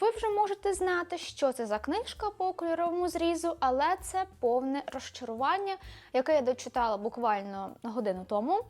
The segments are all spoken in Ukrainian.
Ви вже можете знати, що це за книжка по кольоровому зрізу, але це повне розчарування, яке я дочитала буквально годину тому.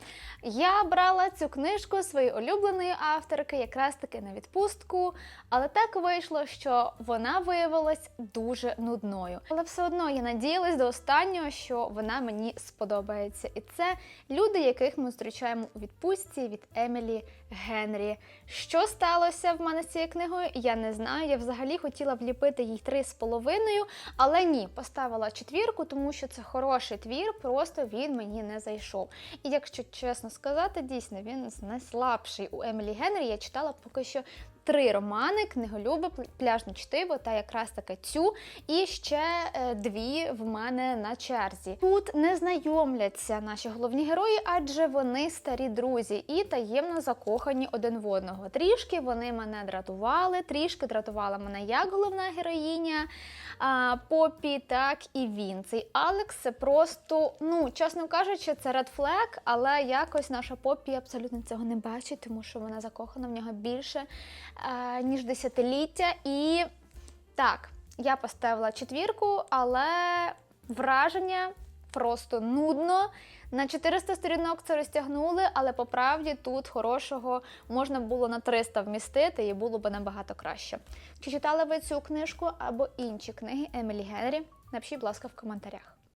Я брала цю книжку своєї улюбленої авторки, якраз таки на відпустку, але так вийшло, що вона виявилась дуже нудною. Але все одно я надіялась до останнього, що вона мені сподобається. І це люди, яких ми зустрічаємо у відпустці від Емілі Генрі. Що сталося в мене з цією книгою? Я не знаю. Я взагалі хотіла вліпити їй три з половиною, але ні, поставила четвірку, тому що це хороший твір, просто він мені не зайшов. І якщо чесно сказати, дійсно він найслабший у Емілі Генрі. Я читала поки що. Три романи, книголюби, пляжне чтиво та якраз таки цю, і ще е, дві в мене на черзі. Тут не знайомляться наші головні герої, адже вони старі друзі і таємно закохані один в одного. Трішки вони мене дратували, трішки дратувала мене як головна героїня Попі, так і він. Цей Алекс це просто, ну чесно кажучи, це ред флег, але якось наша Попі абсолютно цього не бачить, тому що вона закохана в нього більше ніж десятиліття. І так, я поставила четвірку, але враження просто нудно. На 400 сторінок це розтягнули, але по правді тут хорошого можна було на 300 вмістити і було б набагато краще. Чи читали ви цю книжку або інші книги Емілі Генрі? Напишіть, будь ласка, в коментарях.